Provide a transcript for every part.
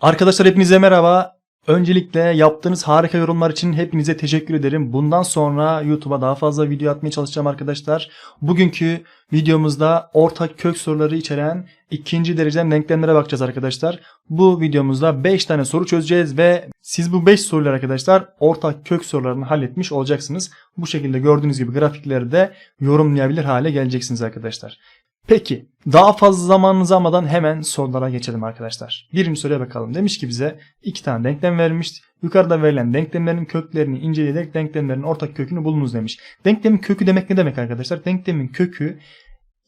Arkadaşlar hepinize merhaba. Öncelikle yaptığınız harika yorumlar için hepinize teşekkür ederim. Bundan sonra YouTube'a daha fazla video atmaya çalışacağım arkadaşlar. Bugünkü videomuzda ortak kök soruları içeren ikinci dereceden denklemlere bakacağız arkadaşlar. Bu videomuzda 5 tane soru çözeceğiz ve siz bu 5 soruyla arkadaşlar ortak kök sorularını halletmiş olacaksınız. Bu şekilde gördüğünüz gibi grafikleri de yorumlayabilir hale geleceksiniz arkadaşlar. Peki daha fazla zamanınızı almadan hemen sorulara geçelim arkadaşlar. Birinci soruya bakalım. Demiş ki bize iki tane denklem vermiş. Yukarıda verilen denklemlerin köklerini inceleyerek denklemlerin ortak kökünü bulunuz demiş. Denklemin kökü demek ne demek arkadaşlar? Denklemin kökü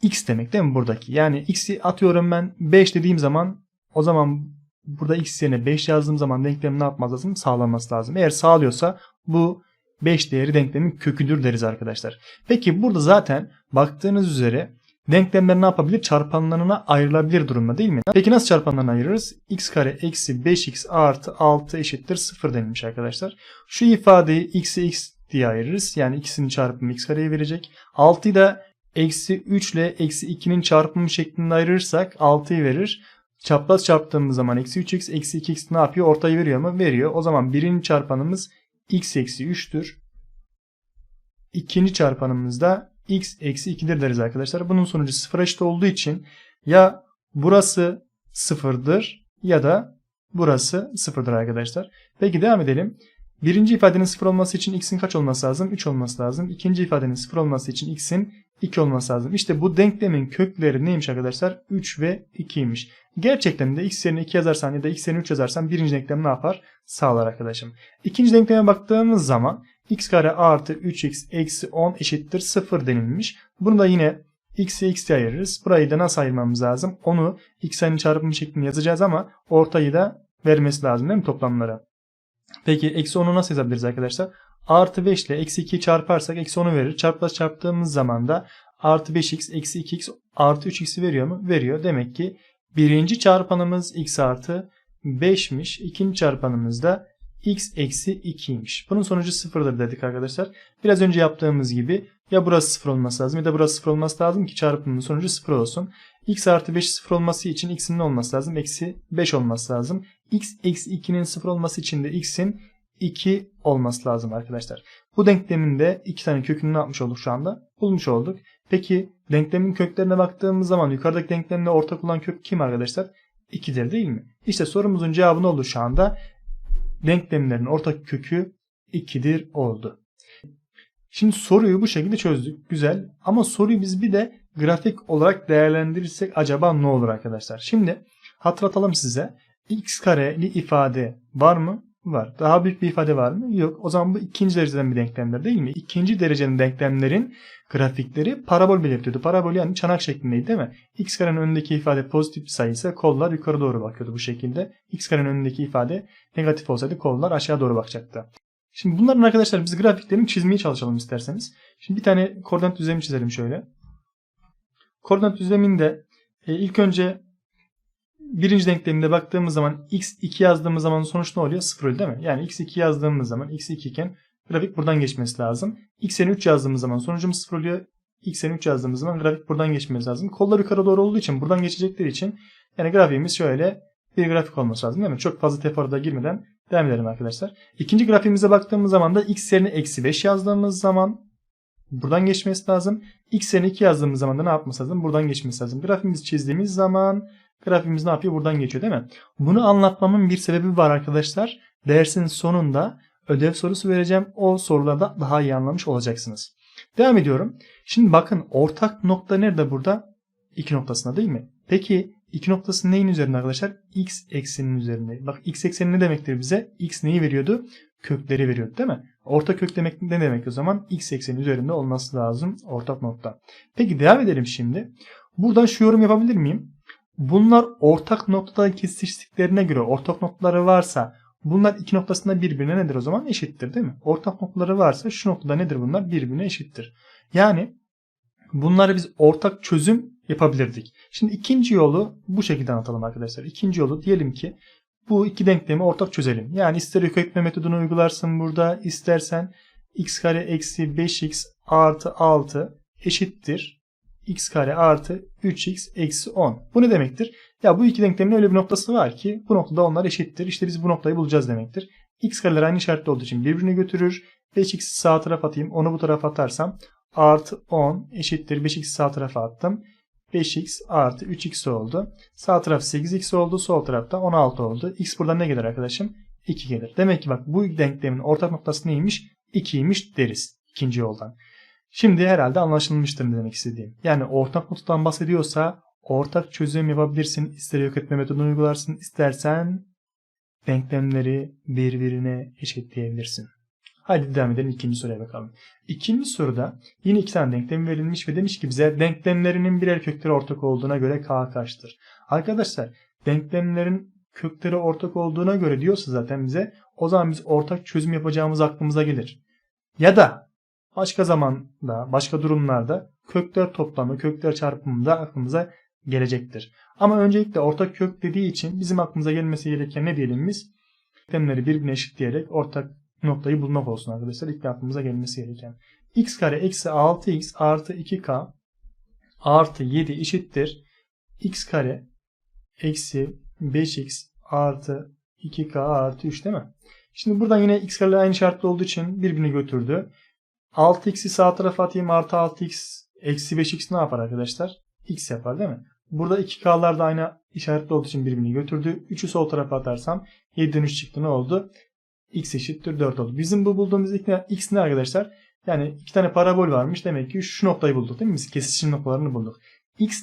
x demek değil mi buradaki? Yani x'i atıyorum ben 5 dediğim zaman o zaman burada x yerine 5 yazdığım zaman denklem ne yapmaz lazım? Sağlanması lazım. Eğer sağlıyorsa bu 5 değeri denklemin köküdür deriz arkadaşlar. Peki burada zaten baktığınız üzere denklemler ne yapabilir? Çarpanlarına ayrılabilir durumda değil mi? Peki nasıl çarpanlarına ayırırız? x kare eksi 5x artı 6 eşittir 0 denilmiş arkadaşlar. Şu ifadeyi x'e x diye ayırırız. Yani ikisinin çarpımı x kareyi verecek. 6'yı da eksi 3 ile eksi 2'nin çarpımı şeklinde ayırırsak 6'yı verir. Çapraz çarptığımız zaman eksi 3x eksi 2x ne yapıyor? Ortayı veriyor mu? Veriyor. O zaman birinci çarpanımız x eksi 3'tür. İkinci çarpanımız da x eksi 2'dir deriz arkadaşlar. Bunun sonucu 0 eşit olduğu için ya burası 0'dır ya da burası 0'dır arkadaşlar. Peki devam edelim. Birinci ifadenin 0 olması için x'in kaç olması lazım? 3 olması lazım. İkinci ifadenin 0 olması için x'in 2 olması lazım. İşte bu denklemin kökleri neymiş arkadaşlar? 3 ve 2'ymiş. Gerçekten de x yerine 2 yazarsan ya da x yerine 3 yazarsan birinci denklem ne yapar? Sağlar arkadaşım. İkinci denkleme baktığımız zaman x kare artı 3x eksi 10 eşittir 0 denilmiş. Bunu da yine x'e x diye ayırırız. Burayı da nasıl ayırmamız lazım? Onu x sayının çarpımı şeklinde yazacağız ama ortayı da vermesi lazım değil mi toplamlara? Peki eksi 10'u nasıl yazabiliriz arkadaşlar? Artı 5 ile eksi 2'yi çarparsak eksi 10'u verir. Çarpmaz çarptığımız zaman da artı 5x eksi 2x artı 3x'i veriyor mu? Veriyor. Demek ki birinci çarpanımız x artı 5'miş. İkinci çarpanımız da x eksi 2'ymiş. Bunun sonucu 0'dır dedik arkadaşlar. Biraz önce yaptığımız gibi ya burası 0 olması lazım ya da burası 0 olması lazım ki çarpımın sonucu 0 olsun. x artı 5 0 olması için x'in ne olması lazım? Eksi 5 olması lazım. x eksi 2'nin 0 olması için de x'in 2 olması lazım arkadaşlar. Bu denklemin de iki tane kökünü ne yapmış olduk şu anda? Bulmuş olduk. Peki denklemin köklerine baktığımız zaman yukarıdaki denklemle ortak olan kök kim arkadaşlar? 2'dir değil mi? İşte sorumuzun cevabı ne oldu şu anda? Denklemlerin ortak kökü 2'dir oldu. Şimdi soruyu bu şekilde çözdük. Güzel. Ama soruyu biz bir de grafik olarak değerlendirirsek acaba ne olur arkadaşlar? Şimdi hatırlatalım size. x kareli ifade var mı? Var. Daha büyük bir ifade var mı? Yok. O zaman bu ikinci dereceden bir denklemler değil mi? İkinci derecenin denklemlerin grafikleri parabol belirtiyordu. Parabol yani çanak şeklindeydi değil mi? x karenin önündeki ifade pozitif bir sayı ise kollar yukarı doğru bakıyordu bu şekilde. x karenin önündeki ifade negatif olsaydı kollar aşağı doğru bakacaktı. Şimdi bunların arkadaşlar biz grafiklerini çizmeye çalışalım isterseniz. Şimdi bir tane koordinat düzlemi çizelim şöyle. Koordinat düzleminde e, ilk önce birinci denkleminde baktığımız zaman x2 yazdığımız zaman sonuç ne oluyor? 0 değil mi? Yani x2 yazdığımız zaman x2 iken grafik buradan geçmesi lazım. x'en 3 yazdığımız zaman sonucumuz 0 oluyor. x'en 3 yazdığımız zaman grafik buradan geçmesi lazım. Kollar yukarı doğru olduğu için buradan geçecekleri için yani grafiğimiz şöyle bir grafik olması lazım değil mi? Çok fazla teferruata girmeden devam edelim arkadaşlar. İkinci grafiğimize baktığımız zaman da x yerine eksi 5 yazdığımız zaman buradan geçmesi lazım. x yerine 2 yazdığımız zaman da ne yapması lazım? Buradan geçmesi lazım. Grafiğimizi çizdiğimiz zaman grafiğimiz ne yapıyor? Buradan geçiyor değil mi? Bunu anlatmamın bir sebebi var arkadaşlar. Dersin sonunda ödev sorusu vereceğim. O sorularda daha iyi anlamış olacaksınız. Devam ediyorum. Şimdi bakın ortak nokta nerede burada? 2 noktasında değil mi? Peki 2 noktası neyin üzerinde arkadaşlar? X ekseninin üzerinde. Bak x ekseni ne demektir bize? X neyi veriyordu? Kökleri veriyordu değil mi? Orta kök demek ne demek o zaman? X eksenin üzerinde olması lazım ortak nokta. Peki devam edelim şimdi. Buradan şu yorum yapabilir miyim? Bunlar ortak noktada kesiştiklerine göre ortak noktaları varsa bunlar iki noktasında birbirine nedir o zaman? Eşittir değil mi? Ortak noktaları varsa şu noktada nedir bunlar? Birbirine eşittir. Yani bunları biz ortak çözüm yapabilirdik. Şimdi ikinci yolu bu şekilde anlatalım arkadaşlar. İkinci yolu diyelim ki bu iki denklemi ortak çözelim. Yani ister yok etme metodunu uygularsın burada istersen x kare eksi 5x artı 6 eşittir x kare artı 3x eksi 10. Bu ne demektir? Ya bu iki denklemin öyle bir noktası var ki bu noktada onlar eşittir. İşte biz bu noktayı bulacağız demektir. x kareler aynı işaretli olduğu için birbirini götürür. 5x'i sağ tarafa atayım. Onu bu tarafa atarsam artı 10 eşittir. 5x'i sağ tarafa attım. 5x artı 3x oldu. Sağ taraf 8x oldu. Sol tarafta 16 oldu. x buradan ne gelir arkadaşım? 2 gelir. Demek ki bak bu denklemin ortak noktası neymiş? 2'ymiş deriz. ikinci yoldan. Şimdi herhalde anlaşılmıştır demek istediğim. Yani ortak noktadan bahsediyorsa ortak çözüm yapabilirsin. İster yok etme metodunu uygularsın. istersen denklemleri birbirine eşitleyebilirsin. Haydi devam edelim ikinci soruya bakalım. İkinci soruda yine iki tane denklem verilmiş ve demiş ki bize denklemlerinin birer kökleri ortak olduğuna göre k kaçtır? Arkadaşlar denklemlerin kökleri ortak olduğuna göre diyorsa zaten bize o zaman biz ortak çözüm yapacağımız aklımıza gelir. Ya da başka zamanda, başka durumlarda kökler toplamı, kökler çarpımı da aklımıza gelecektir. Ama öncelikle ortak kök dediği için bizim aklımıza gelmesi gereken ne diyelim biz? Denklemleri birbirine eşitleyerek ortak noktayı bulmak olsun arkadaşlar. İlk aklımıza gelmesi gereken. x kare eksi 6x artı 2k artı 7 eşittir. x kare eksi 5x artı 2k artı 3 değil mi? Şimdi buradan yine x kareler aynı şartlı olduğu için birbirini götürdü. 6x'i sağ tarafa atayım artı 6x eksi 5x ne yapar arkadaşlar? x yapar değil mi? Burada 2k'lar da aynı işaretli olduğu için birbirini götürdü. 3'ü sol tarafa atarsam 7'den 3 çıktı ne oldu? x eşittir 4 oldu. Bizim bu bulduğumuz x ne arkadaşlar? Yani iki tane parabol varmış. Demek ki şu noktayı bulduk değil mi? Biz kesişim noktalarını bulduk. x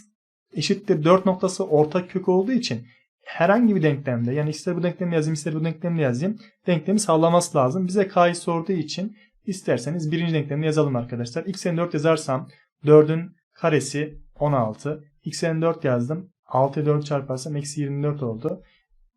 eşittir 4 noktası ortak kök olduğu için herhangi bir denklemde yani ister bu denklemle yazayım ister bu denklemle yazayım denklemi sağlaması lazım. Bize k'yı sorduğu için isterseniz birinci denklemini yazalım arkadaşlar. x'e 4 yazarsam 4'ün karesi 16. x'e 4 yazdım. 6'ya 4 çarparsam eksi 24 oldu.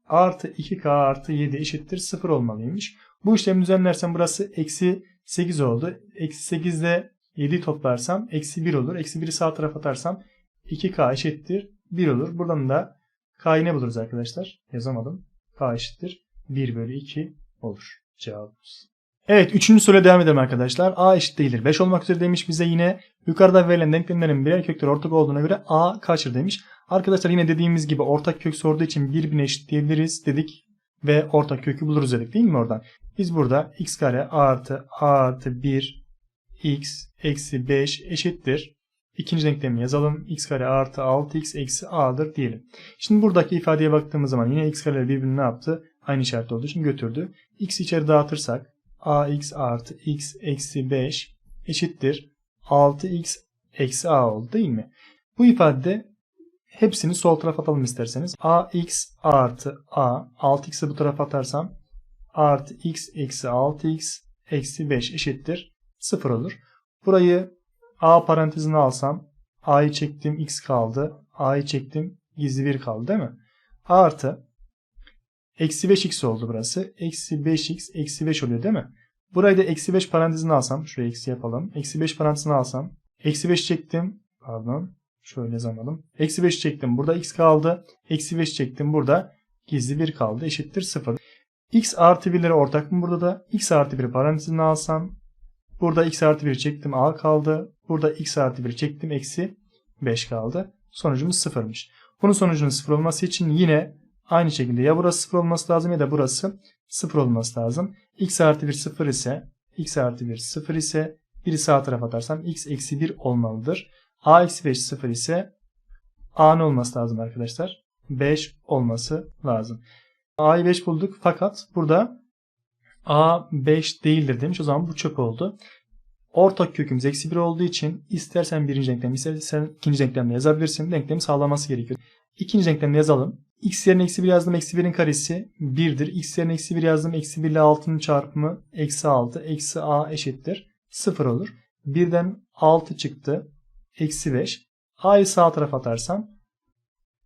Artı 2k artı 7 eşittir 0 olmalıymış. Bu işlemi düzenlersem burası eksi 8 oldu. Eksi 8 ile 7 toplarsam eksi 1 olur. Eksi 1'i sağ tarafa atarsam 2k eşittir 1 olur. Buradan da k'yı ne buluruz arkadaşlar? Yazamadım. k eşittir 1 bölü 2 olur cevabımız. Evet 3. soruya devam edelim arkadaşlar. a eşit değildir. 5 olmak üzere demiş bize yine yukarıda verilen denklemlerin birer kökleri ortak olduğuna göre a kaçtır demiş. Arkadaşlar yine dediğimiz gibi ortak kök sorduğu için birbirine eşitleyebiliriz dedik ve ortak kökü buluruz dedik değil mi oradan? Biz burada x kare artı a artı 1 x eksi 5 eşittir. İkinci denklemi yazalım. x kare artı 6x eksi a'dır diyelim. Şimdi buradaki ifadeye baktığımız zaman yine x kareler birbirini ne yaptı? Aynı işaret olduğu için götürdü. x içeri dağıtırsak ax artı x eksi 5 eşittir 6x eksi a oldu değil mi? Bu ifadede hepsini sol tarafa atalım isterseniz. ax artı a 6x'i bu tarafa atarsam artı x eksi 6x eksi 5 eşittir 0 olur. Burayı a parantezine alsam a'yı çektim x kaldı. a'yı çektim gizli 1 kaldı değil mi? Artı Eksi 5x oldu burası. Eksi 5x eksi 5 oluyor değil mi? Burayı da eksi 5 parantezine alsam. Şuraya eksi yapalım. Eksi 5 parantezine alsam. Eksi 5 çektim. Pardon. Şöyle yazamadım. Eksi 5 çektim. Burada x kaldı. Eksi 5 çektim. Burada gizli 1 kaldı. Eşittir 0. x artı 1'leri ortak mı burada da? x artı 1 parantezine alsam. Burada x artı 1 çektim. a kaldı. Burada x artı 1 çektim. Eksi 5 kaldı. Sonucumuz 0'mış. Bunun sonucunun 0 olması için yine Aynı şekilde ya burası 0 olması lazım ya da burası 0 olması lazım. x artı 1 0 ise x artı 1 0 ise biri sağ tarafa atarsam x eksi 1 olmalıdır. a eksi 5 0 ise a ne olması lazım arkadaşlar? 5 olması lazım. a'yı 5 bulduk fakat burada a 5 değildir demiş. O zaman bu çöp oldu. Ortak kökümüz eksi 1 olduğu için istersen birinci denklemi istersen ikinci denklemle yazabilirsin. Denklemi sağlaması gerekiyor. İkinci denklemle yazalım x yerine eksi 1 yazdım. Eksi 1'in karesi 1'dir. x yerine eksi 1 yazdım. Eksi 1 ile 6'nın çarpımı eksi 6. Eksi a eşittir. 0 olur. 1'den 6 çıktı. Eksi 5. a'yı sağ tarafa atarsam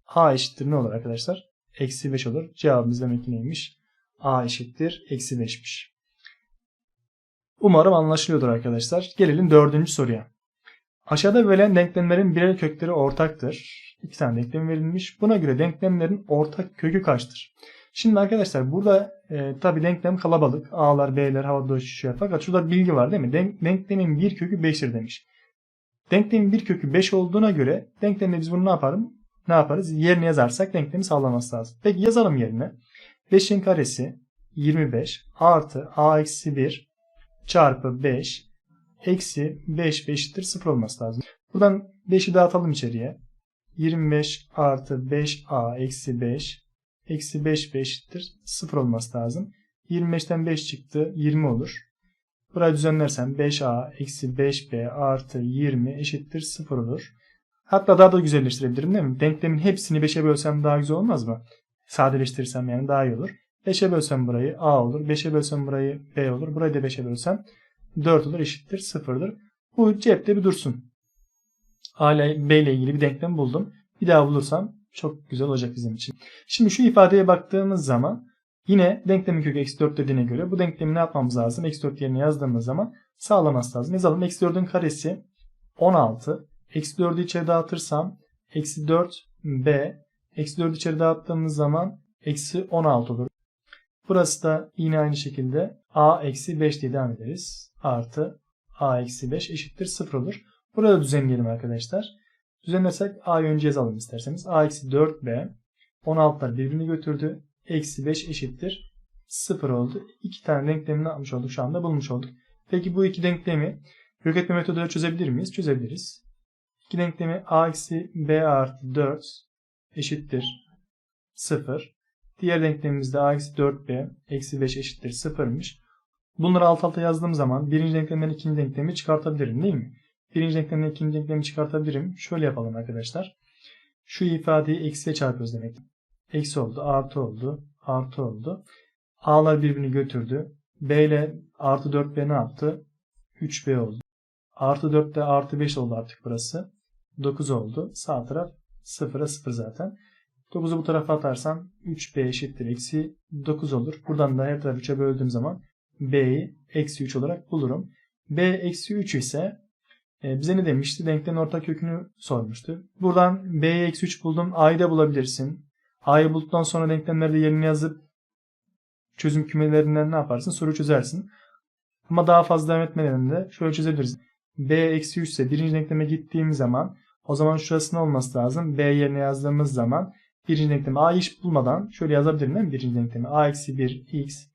a eşittir ne olur arkadaşlar? Eksi 5 olur. Cevabımız demek ki neymiş? a eşittir. Eksi 5'miş. Umarım anlaşılıyordur arkadaşlar. Gelelim dördüncü soruya. Aşağıda verilen denklemlerin birer kökleri ortaktır. İki tane denklem verilmiş. Buna göre denklemlerin ortak kökü kaçtır? Şimdi arkadaşlar burada e, tabi denklem kalabalık. A'lar, B'ler havada uçuşuyor. Fakat şurada bilgi var değil mi? Denk, denklemin bir kökü 5'tir demiş. Denklemin bir kökü 5 olduğuna göre denklemde biz bunu ne yaparım? Ne yaparız? Yerine yazarsak denklemi sağlaması lazım. Peki yazalım yerine. 5'in karesi 25 artı a eksi 1 çarpı 5 eksi 5 eşittir 0 olması lazım. Buradan 5'i dağıtalım içeriye. 25 artı 5a eksi 5 eksi 5 eşittir 0 olması lazım. 25'ten 5 çıktı 20 olur. Burayı düzenlersem 5a eksi 5b artı 20 eşittir 0 olur. Hatta daha da güzelleştirebilirim değil mi? Denklemin hepsini 5'e bölsem daha güzel olmaz mı? Sadeleştirirsem yani daha iyi olur. 5'e bölsem burayı a olur. 5'e bölsem burayı b olur. Burayı da 5'e bölsem 4 olur eşittir 0'dır. Bu cepte bir dursun. A ile B ile ilgili bir denklem buldum. Bir daha bulursam çok güzel olacak bizim için. Şimdi şu ifadeye baktığımız zaman yine denklemin kökü eksi 4 dediğine göre bu denklemi ne yapmamız lazım? Eksi 4 yerine yazdığımız zaman sağlaması lazım. Yazalım. Eksi 4'ün karesi 16. Eksi 4'ü içeri dağıtırsam eksi 4b eksi 4'ü içeri dağıttığımız zaman eksi 16 olur. Burası da yine aynı şekilde a eksi 5 diye devam ederiz. Artı a eksi 5 eşittir 0 olur. Burada düzenleyelim arkadaşlar. Düzenlersek a'yı önce yazalım isterseniz. a eksi 4b 16'lar birbirini götürdü. Eksi 5 eşittir 0 oldu. İki tane denklemi ne yapmış olduk şu anda bulmuş olduk. Peki bu iki denklemi kök etme metoduyla çözebilir miyiz? Çözebiliriz. İki denklemi a eksi b artı 4 eşittir 0. Diğer denklemimizde a eksi 4b eksi 5 eşittir 0'mış. Bunları alt alta yazdığım zaman birinci denklemden ikinci denklemi çıkartabilirim değil mi? Birinci denklemden ikinci denklemi çıkartabilirim. Şöyle yapalım arkadaşlar. Şu ifadeyi eksiye çarpıyoruz demek. Eksi oldu, artı oldu, artı oldu. A'lar birbirini götürdü. B ile artı 4B ne yaptı? 3B oldu. Artı 4 de artı 5 oldu artık burası. 9 oldu. Sağ taraf 0'a 0 zaten. 9'u bu tarafa atarsam 3B eşittir eksi 9 olur. Buradan da her tarafı 3'e böldüğüm zaman B'yi eksi 3 olarak bulurum. B eksi 3 ise e, bize ne demişti? Denklemin ortak kökünü sormuştu. Buradan B'ye eksi 3 buldum. A'yı da bulabilirsin. A'yı bulduktan sonra denklemleri de yerine yazıp çözüm kümelerinden ne yaparsın? Soru çözersin. Ama daha fazla devam etmeden de şöyle çözebiliriz. B eksi 3 ise birinci denkleme gittiğim zaman o zaman şurası ne olması lazım? B yerine yazdığımız zaman birinci denklemi A hiç bulmadan şöyle yazabilirim değil mi? Birinci denklemi A eksi 1 x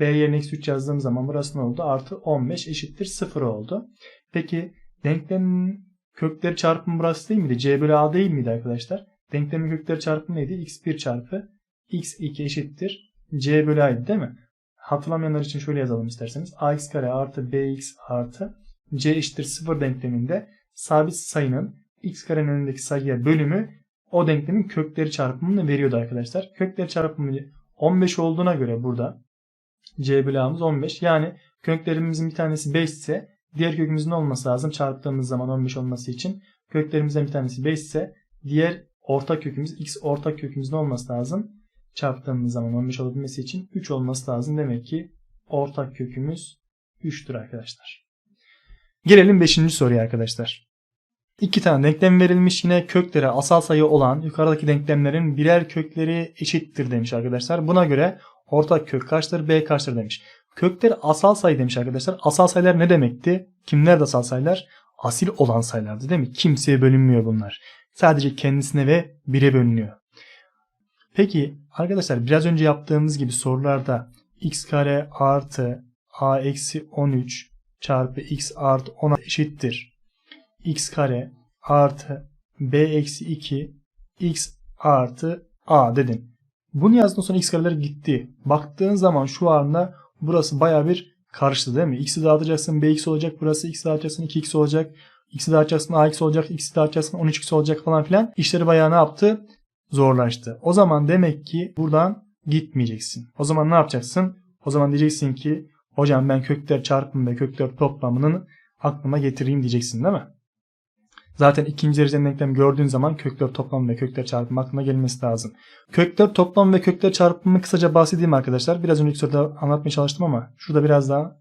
B yerine eksi 3 yazdığım zaman burası ne oldu? Artı 15 eşittir 0 oldu. Peki denklemin kökleri çarpımı burası değil miydi? C bölü A değil miydi arkadaşlar? Denklemin kökleri çarpımı neydi? x1 çarpı x2 eşittir c bölü a'ydı değil mi? Hatırlamayanlar için şöyle yazalım isterseniz. ax kare artı bx artı c eşittir 0 denkleminde sabit sayının x karenin önündeki sayıya bölümü o denklemin kökleri çarpımını veriyordu arkadaşlar. Kökleri çarpımı 15 olduğuna göre burada c bölü a'mız 15. Yani köklerimizin bir tanesi 5 ise diğer kökümüzün olması lazım çarptığımız zaman 15 olması için. Köklerimizden bir tanesi 5 ise diğer ortak kökümüz x ortak kökümüzün olması lazım. Çarptığımız zaman 15 olabilmesi için 3 olması lazım. Demek ki ortak kökümüz 3'tür arkadaşlar. Gelelim 5. soruya arkadaşlar. İki tane denklem verilmiş yine kökleri asal sayı olan yukarıdaki denklemlerin birer kökleri eşittir demiş arkadaşlar. Buna göre ortak kök kaçtır b kaçtır demiş. Kökleri asal sayı demiş arkadaşlar. Asal sayılar ne demekti? Kimler de asal sayılar? Asil olan sayılardı değil mi? Kimseye bölünmüyor bunlar. Sadece kendisine ve bire bölünüyor. Peki arkadaşlar biraz önce yaptığımız gibi sorularda x kare artı a eksi 13 çarpı x artı 10 eşittir. x kare artı b eksi 2 x artı a dedin. Bunu yazdıktan sonra x kareler gitti. Baktığın zaman şu anda burası baya bir karıştı değil mi? x'i dağıtacaksın bx olacak burası x'i dağıtacaksın 2x olacak. x'i dağıtacaksın ax olacak x'i dağıtacaksın 13x olacak falan filan. İşleri bayağı ne yaptı? Zorlaştı. O zaman demek ki buradan gitmeyeceksin. O zaman ne yapacaksın? O zaman diyeceksin ki hocam ben kökler çarpımı ve kökler toplamının aklıma getireyim diyeceksin değil mi? Zaten ikinci dereceden denklem gördüğün zaman kökler toplamı ve kökler çarpımı aklına gelmesi lazım. Kökler toplamı ve kökler çarpımı kısaca bahsedeyim arkadaşlar. Biraz önceki soruda anlatmaya çalıştım ama şurada biraz daha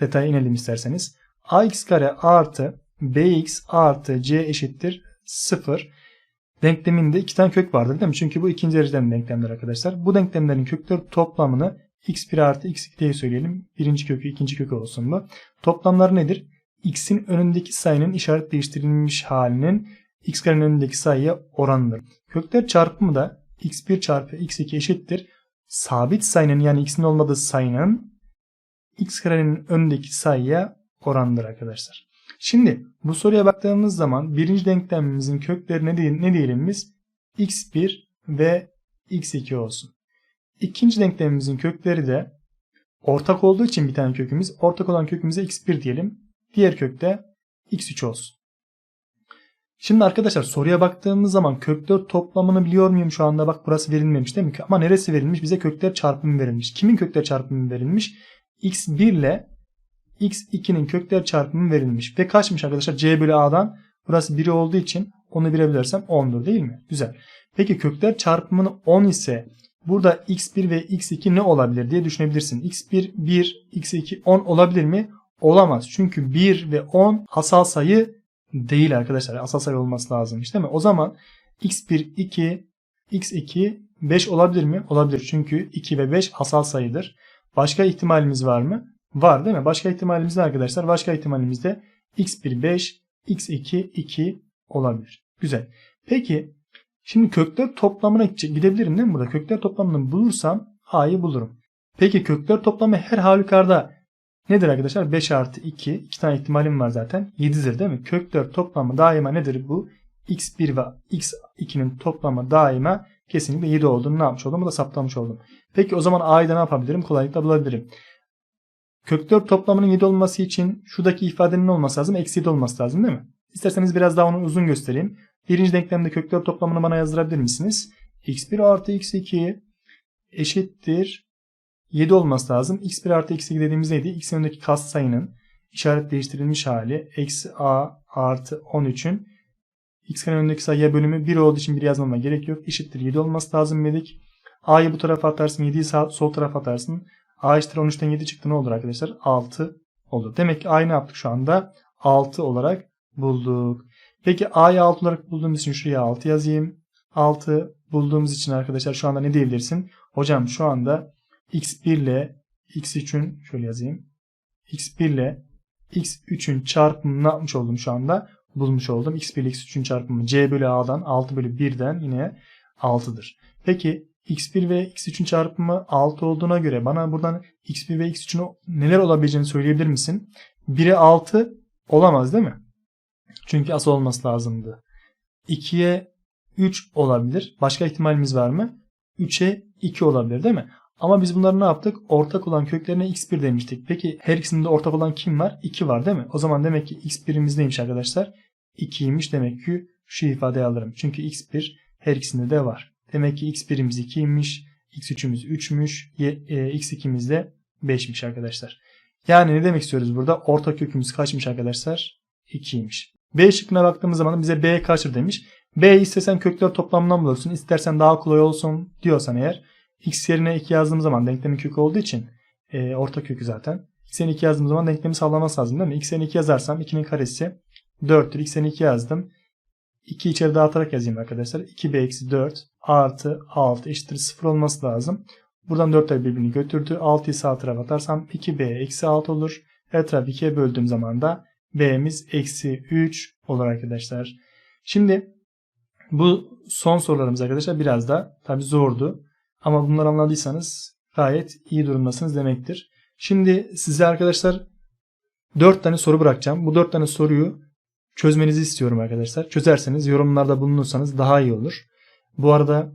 detaya inelim isterseniz. ax kare artı bx artı c eşittir 0 denkleminde iki tane kök vardır değil mi? Çünkü bu ikinci dereceden denklemler arkadaşlar. Bu denklemlerin kökleri toplamını x1 artı x2 diye söyleyelim. Birinci kökü ikinci kökü olsun bu. Toplamları nedir? X'in önündeki sayının işaret değiştirilmiş halinin x karenin önündeki sayıya oranıdır. Kökler çarpımı da x1 çarpı x2 eşittir. Sabit sayının yani x'in olmadığı sayının x karenin önündeki sayıya oranıdır arkadaşlar. Şimdi bu soruya baktığımız zaman birinci denklemimizin kökleri ne, diye- ne diyelim biz? x1 ve x2 olsun. İkinci denklemimizin kökleri de ortak olduğu için bir tane kökümüz. Ortak olan kökümüze x1 diyelim. Diğer kökte x3 olsun. Şimdi arkadaşlar soruya baktığımız zaman kökler toplamını biliyor muyum şu anda? Bak burası verilmemiş değil mi? Ama neresi verilmiş? Bize kökler çarpımı verilmiş. Kimin kökler çarpımı verilmiş? x1 ile x2'nin kökler çarpımı verilmiş. Ve kaçmış arkadaşlar? c bölü a'dan. Burası 1 olduğu için onu 1'e bölersem 10'dur değil mi? Güzel. Peki kökler çarpımını 10 ise burada x1 ve x2 ne olabilir diye düşünebilirsin. x1 1, x2 10 olabilir mi? Olamaz. Çünkü 1 ve 10 asal sayı değil arkadaşlar. Asal sayı olması lazım. İşte mi? O zaman x1 2, x2 5 olabilir mi? Olabilir. Çünkü 2 ve 5 asal sayıdır. Başka ihtimalimiz var mı? Var değil mi? Başka ihtimalimiz ne arkadaşlar? Başka ihtimalimiz de x1 5, x2 2 olabilir. Güzel. Peki şimdi kökler toplamına gidebilirim değil mi burada? Kökler toplamını bulursam a'yı bulurum. Peki kökler toplamı her halükarda nedir arkadaşlar? 5 artı 2. 2 tane ihtimalim var zaten. 7'dir değil mi? Kökler toplamı daima nedir bu? x1 ve x2'nin toplamı daima kesinlikle 7 olduğunu ne yapmış oldum? Bu da saptamış oldum. Peki o zaman a'yı da ne yapabilirim? Kolaylıkla bulabilirim. Kökler toplamının 7 olması için şuradaki ifadenin olması lazım? Eksi 7 olması lazım değil mi? İsterseniz biraz daha onu uzun göstereyim. Birinci denklemde kökler toplamını bana yazdırabilir misiniz? x1 artı x2 eşittir 7 olması lazım. x1 artı x2 dediğimiz neydi? x'in önündeki kas sayının işaret değiştirilmiş hali eksi a artı 13'ün x karenin önündeki sayıya bölümü 1 olduğu için 1 yazmama gerek yok. Eşittir 7 olması lazım dedik. a'yı bu tarafa atarsın 7'yi sağ, sol tarafa atarsın. a eşittir 13'ten 7 çıktı ne olur arkadaşlar? 6 olur. Demek ki a'yı ne yaptık şu anda? 6 olarak bulduk. Peki a'yı 6 olarak bulduğumuz için şuraya 6 yazayım. 6 bulduğumuz için arkadaşlar şu anda ne diyebilirsin? Hocam şu anda x1 ile x3'ün şöyle yazayım. x1 ile x3'ün çarpımını yapmış oldum şu anda? Bulmuş oldum. x1 ile x3'ün çarpımı c bölü a'dan 6 bölü 1'den yine 6'dır. Peki x1 ve x3'ün çarpımı 6 olduğuna göre bana buradan x1 ve x3'ün neler olabileceğini söyleyebilir misin? 1'e 6 olamaz değil mi? Çünkü asıl olması lazımdı. 2'ye 3 olabilir. Başka ihtimalimiz var mı? 3'e 2 olabilir değil mi? Ama biz bunları ne yaptık? Ortak olan köklerine x1 demiştik. Peki her ikisinde ortak olan kim var? 2 var değil mi? O zaman demek ki x1'imiz neymiş arkadaşlar? 2'ymiş demek ki şu ifadeyi alırım. Çünkü x1 her ikisinde de var. Demek ki x1'imiz 2'ymiş, x3'ümüz 3'müş, y- e, x2'miz de 5'miş arkadaşlar. Yani ne demek istiyoruz burada? Ortak kökümüz kaçmış arkadaşlar? 2'ymiş. B şıkkına baktığımız zaman bize B kaçır demiş. B istesen kökler toplamından bulursun. İstersen daha kolay olsun diyorsan eğer x yerine 2 yazdığım zaman denklemin kökü olduğu için e, orta kökü zaten. x yerine 2 yazdığım zaman denklemi sağlaması lazım değil mi? x yerine 2 yazarsam 2'nin karesi 4'tür. x yerine 2 yazdım. 2 içeri dağıtarak yazayım arkadaşlar. 2b eksi 4 artı 6 eşittir 0 olması lazım. Buradan 4'ler birbirini götürdü. 6'yı sağ tarafa atarsam 2b eksi 6 olur. Her tarafı 2'ye böldüğüm zaman da b'miz eksi 3 olur arkadaşlar. Şimdi bu son sorularımız arkadaşlar biraz da tabi zordu. Ama bunları anladıysanız gayet iyi durumdasınız demektir. Şimdi size arkadaşlar 4 tane soru bırakacağım. Bu 4 tane soruyu çözmenizi istiyorum arkadaşlar. Çözerseniz yorumlarda bulunursanız daha iyi olur. Bu arada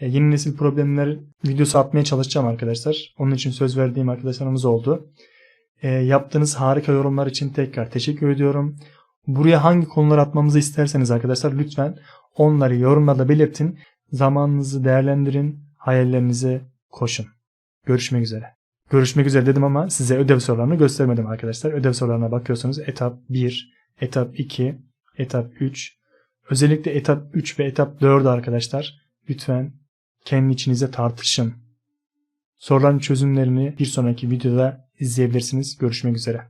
e, yeni nesil problemler videosu atmaya çalışacağım arkadaşlar. Onun için söz verdiğim arkadaşlarımız oldu. E, yaptığınız harika yorumlar için tekrar teşekkür ediyorum. Buraya hangi konular atmamızı isterseniz arkadaşlar lütfen onları yorumlarda belirtin. Zamanınızı değerlendirin. Hayallerinize koşun. Görüşmek üzere. Görüşmek üzere dedim ama size ödev sorularını göstermedim arkadaşlar. Ödev sorularına bakıyorsunuz. Etap 1, etap 2, etap 3. Özellikle etap 3 ve etap 4 arkadaşlar. Lütfen kendi içinize tartışın. Soruların çözümlerini bir sonraki videoda izleyebilirsiniz. Görüşmek üzere.